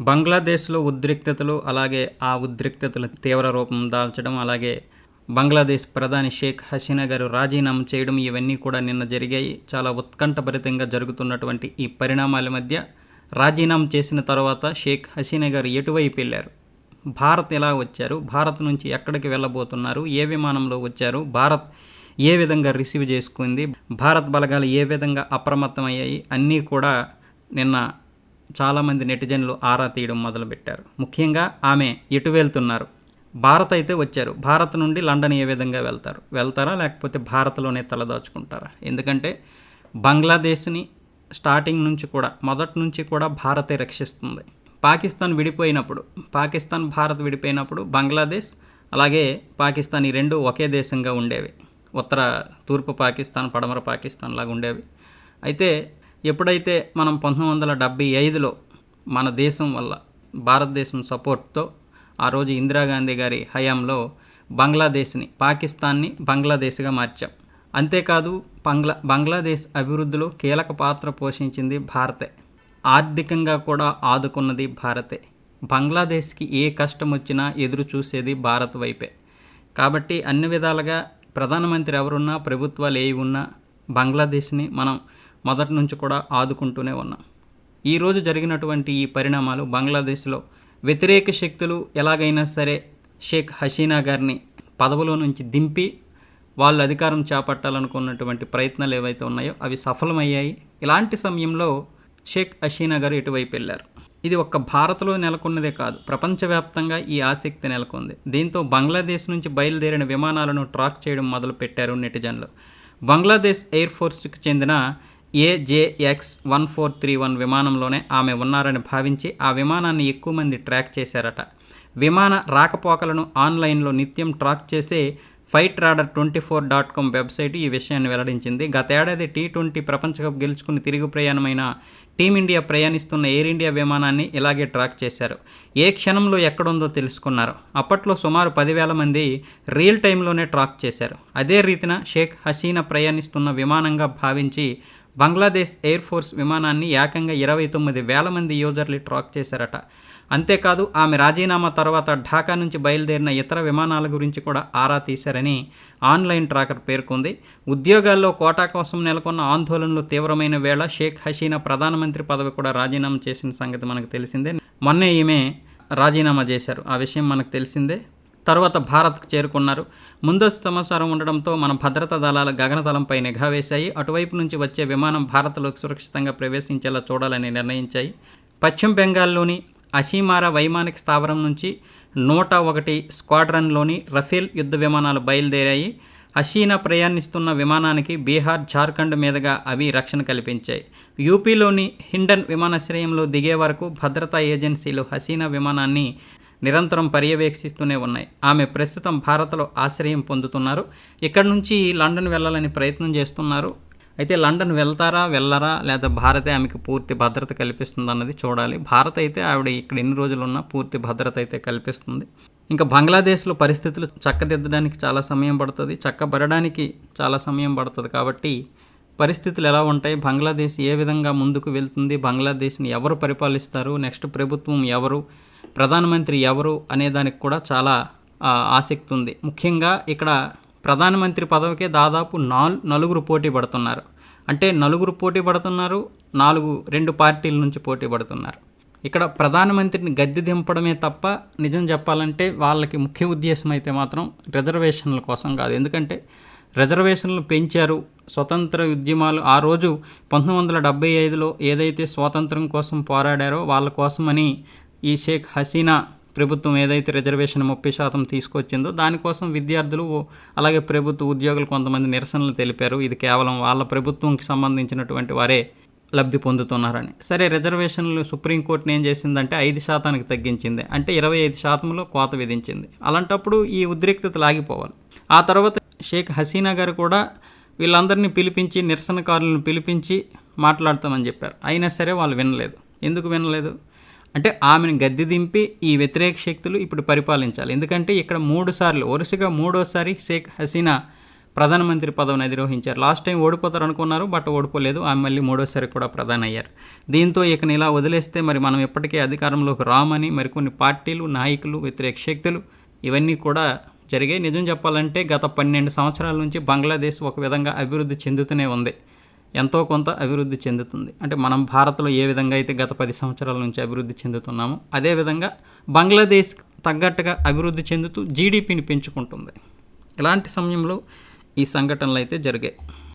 బంగ్లాదేశ్లో ఉద్రిక్తతలు అలాగే ఆ ఉద్రిక్తతలు తీవ్ర రూపం దాల్చడం అలాగే బంగ్లాదేశ్ ప్రధాని షేక్ హసీనా గారు రాజీనామా చేయడం ఇవన్నీ కూడా నిన్న జరిగాయి. చాలా ఉత్కంఠభరితంగా జరుగుతున్నటువంటి ఈ పరిణామాల మధ్య రాజీనామా చేసిన తర్వాత షేక్ హసీనా గారు ఎటువైపు వెళ్ళారు? భారత్ ఎలా వచ్చారు? భారత్ నుంచి ఎక్కడికి వెళ్ళబోతున్నారు? ఏ విమానంలో వచ్చారు? భారత్ ఏ విధంగా రిసీవ్ చేసుకుంది? భారత్ బలగాలు ఏ విధంగా అప్రమత్తమయ్యాయి? అన్నీ కూడా నిన్న చాలామంది నెటిజన్లు ఆరా తీయడం మొదలుపెట్టారు. ముఖ్యంగా ఆమె ఎటు వెళ్తున్నారు? భారత్ అయితే వచ్చారు. భారత్ నుండి లండన్ ఏ విధంగా వెళ్తారు? వెళ్తారా? లేకపోతే భారత్లోనే తలదాచుకుంటారా ఎందుకంటే బంగ్లాదేశ్ని స్టార్టింగ్ నుంచి కూడా మొదటి నుంచి కూడా భారతే రక్షిస్తుంది. పాకిస్తాన్ విడిపోయినప్పుడు పాకిస్తాన్ భారత్ విడిపోయినప్పుడు బంగ్లాదేశ్ అలాగే పాకిస్తాన్ ఈ రెండు ఒకే దేశంగా ఉండేవి. ఉత్తర తూర్పు పాకిస్తాన్ పడమర పాకిస్తాన్ లాగా ఉండేవి. అయితే ఎప్పుడైతే మనం పంతొమ్మిది వందల డెబ్బై ఐదులో మన దేశం వల్ల భారతదేశం సపోర్ట్తో ఆ రోజు ఇందిరాగాంధీ గారి హయాంలో బంగ్లాదేశ్ని పాకిస్తాన్ని బంగ్లాదేశ్గా మార్చాం. అంతేకాదు బంగ్లా బంగ్లాదేశ్ అభివృద్ధిలో కీలక పాత్ర పోషించింది భారతే. ఆర్థికంగా కూడా ఆదుకున్నది భారతే. బంగ్లాదేశ్కి ఏ కష్టం వచ్చినా ఎదురు చూసేది భారత్ వైపే. కాబట్టి అన్ని విధాలుగా ప్రధానమంత్రి ఎవరున్నా ప్రభుత్వాలు ఏవి ఉన్నా బంగ్లాదేశ్ని మనం మొదటి నుంచి కూడా ఆదుకుంటూనే ఉన్నాం. ఈరోజు జరిగినటువంటి ఈ పరిణామాలు బంగ్లాదేశ్లో వ్యతిరేక శక్తులు ఎలాగైనా సరే షేక్ హసీనా గారిని పదవిలో నుంచి దింపి వాళ్ళు అధికారం చేపట్టాలనుకున్నటువంటి ప్రయత్నాలు ఏవైతే ఉన్నాయో అవి సఫలమయ్యాయి. ఇలాంటి సమయంలో షేక్ హసీనా గారు ఇటువైపు వెళ్ళారు. ఇది ఒక్క భారత్లో నెలకొన్నదే కాదు ప్రపంచవ్యాప్తంగా ఈ ఆసక్తి నెలకొంది. దీంతో బంగ్లాదేశ్ నుంచి బయలుదేరిన విమానాలను ట్రాక్ చేయడం మొదలుపెట్టారు నెటిజన్లు. బంగ్లాదేశ్ ఎయిర్ ఫోర్స్కి చెందిన AJX one four three one విమానంలోనే ఆమె ఉన్నారని భావించి ఆ విమానాన్ని ఎక్కువ మంది ట్రాక్ చేశారట. విమాన రాకపోకలను ఆన్లైన్లో నిత్యం ట్రాక్ చేసే Flightradar twenty four dot com website ఈ విషయాన్ని వెల్లడించింది. గతేడాది టీ ట్వంటీ ప్రపంచ కప్ గెలుచుకుని తిరుగు ప్రయాణమైన టీమిండియా ప్రయాణిస్తున్న ఎయిర్ ఇండియా విమానాన్ని ఇలాగే ట్రాక్ చేశారు. ఏ క్షణంలో ఎక్కడుందో తెలుసుకున్నారు. అప్పట్లో సుమారు పదివేల మంది రియల్ టైంలోనే ట్రాక్ చేశారు. అదే రీతిన షేక్ హసీనా ప్రయాణిస్తున్న విమానంగా భావించి బంగ్లాదేశ్ ఎయిర్ ఫోర్స్ విమానాన్ని ఏకంగా ఇరవై తొమ్మిది వేల మంది యూజర్లు ట్రాక్ చేశారట. అంతేకాదు ఆమె రాజీనామా తర్వాత ఢాకా నుంచి బయలుదేరిన ఇతర విమానాల గురించి కూడా ఆరా తీశారని ఆన్లైన్ ట్రాకర్ పేర్కొంది. ఉద్యోగాల్లో కోటా కోసం నెలకొన్న ఆందోళనలు తీవ్రమైన వేళ షేక్ హసీనా ప్రధానమంత్రి పదవి కూడా రాజీనామా చేసిన సంగతి మనకు తెలిసిందే. మొన్నే ఈమె రాజీనామా చేశారు. ఆ విషయం మనకు తెలిసిందే. తర్వాత భారత్కు చేరుకున్నారు. ముందస్తు సమాచారం ఉండడంతో మన భద్రతా దళాలు గగనతలంపై నిఘా వేశాయి. అటువైపు నుంచి వచ్చే విమానం భారత్లోకి సురక్షితంగా ప్రవేశించేలా చూడాలని నిర్ణయించాయి. పశ్చిమ బెంగాల్లోని అషీమారా వైమానిక స్థావరం నుంచి నూట ఒకటి స్క్వాడ్రన్లోని రఫేల్ యుద్ధ విమానాలు బయలుదేరాయి. హసీనా ప్రయాణిస్తున్న విమానానికి బీహార్ జార్ఖండ్ మీదుగా అవి రక్షణ కల్పించాయి. యూపీలోని హిండన్ విమానాశ్రయంలో దిగే వరకు భద్రతా ఏజెన్సీలు హసీనా విమానాన్ని నిరంతరం పర్యవేక్షిస్తూనే ఉన్నాయి. ఆమె ప్రస్తుతం భారత్లో ఆశ్రయం పొందుతున్నారు. ఇక్కడ నుంచి లండన్ వెళ్ళాలని ప్రయత్నం చేస్తున్నారు. అయితే లండన్ వెళ్తారా వెళ్ళరా లేదా భారతే ఆమెకు పూర్తి భద్రత కల్పిస్తుంది అన్నది చూడాలి. భారత్ అయితే ఆవిడ ఇక్కడ ఎన్ని రోజులు ఉన్నా పూర్తి భద్రత అయితే కల్పిస్తుంది. ఇంకా బంగ్లాదేశ్లో పరిస్థితులు చక్కదిద్దడానికి చాలా సమయం పడుతుంది. చక్కబడడానికి చాలా సమయం పడుతుంది కాబట్టి పరిస్థితులు ఎలా ఉంటాయి? బంగ్లాదేశ్ ఏ విధంగా ముందుకు వెళ్తుంది? బంగ్లాదేశ్ని ఎవరు పరిపాలిస్తారు? నెక్స్ట్ ప్రభుత్వం ఎవరు? ప్రధానమంత్రి ఎవరు అనేదానికి కూడా చాలా ఆసక్తి ఉంది. ముఖ్యంగా ఇక్కడ ప్రధానమంత్రి పదవికే దాదాపు నాలు నలుగురు పోటీ పడుతున్నారు. అంటే నలుగురు పోటీ పడుతున్నారు నాలుగు రెండు పార్టీల నుంచి పోటీ పడుతున్నారు. ఇక్కడ ప్రధానమంత్రిని గద్దె దింపడమే తప్ప నిజం చెప్పాలంటే వాళ్ళకి ముఖ్య ఉద్దేశం అయితే మాత్రం రిజర్వేషన్ల కోసం కాదు. ఎందుకంటే రిజర్వేషన్లు పెంచారు స్వతంత్ర ఉద్యమాలు. ఆ రోజు పంతొమ్మిది వందల డెబ్బై ఐదులో ఏదైతే స్వాతంత్రం కోసం పోరాడారో వాళ్ళ కోసమని ఈ షేక్ హసీనా ప్రభుత్వం ఏదైతే రిజర్వేషన్ ముప్పై శాతం తీసుకొచ్చిందో దానికోసం విద్యార్థులు అలాగే ప్రభుత్వ ఉద్యోగులు కొంతమంది నిరసనలు తెలిపారు. ఇది కేవలం వాళ్ళ ప్రభుత్వంకి సంబంధించినటువంటి వారే లబ్ధి పొందుతున్నారని. సరే రిజర్వేషన్లు సుప్రీంకోర్టుని ఏం చేసిందంటే ఐదు శాతానికి తగ్గించింది. అంటే ఇరవై ఐదు శాతంలో కోత విధించింది. అలాంటప్పుడు ఈ ఉద్రిక్తత లాగిపోవాలి. ఆ తర్వాత షేక్ హసీనా గారు కూడా వీళ్ళందరినీ పిలిపించి నిరసనకారులను పిలిపించి మాట్లాడతామని చెప్పారు. అయినా సరే వాళ్ళు వినలేదు. ఎందుకు వినలేదు? అంటే ఆమెను గద్దె దింపి ఈ వ్యతిరేక శక్తులు ఇప్పుడు పరిపాలించాలి. ఎందుకంటే ఇక్కడ మూడు సార్లు వరుసగా మూడోసారి షేక్ హసీనా ప్రధానమంత్రి పదవిని అధిరోహించారు. లాస్ట్ టైం ఓడిపోతారు అనుకున్నారు బట్ ఓడిపోలేదు. ఆమె మళ్ళీ మూడోసారి కూడా ప్రధాని అయ్యారు దీంతో ఇకను ఇలా వదిలేస్తే మరి మనం ఇప్పటికే అధికారంలోకి రామని మరికొన్ని పార్టీలు నాయకులు వ్యతిరేక శక్తులు ఇవన్నీ కూడా జరిగాయి. నిజం చెప్పాలంటే గత పన్నెండు సంవత్సరాల నుంచి బంగ్లాదేశ్ ఒక విధంగా అభివృద్ధి చెందుతూనే ఉంది. ఎంతో కొంత అభివృద్ధి చెందుతుంది. అంటే మనం భారత్లో ఏ విధంగా అయితే గత పది సంవత్సరాల నుంచి అభివృద్ధి చెందుతున్నామో అదేవిధంగా బంగ్లాదేశ్ తగ్గట్టుగా అభివృద్ధి చెందుతూ జీడిపిని పెంచుకుంటుంది. ఇలాంటి సమయంలో ఈ సంఘటనలు అయితే జరిగాయి.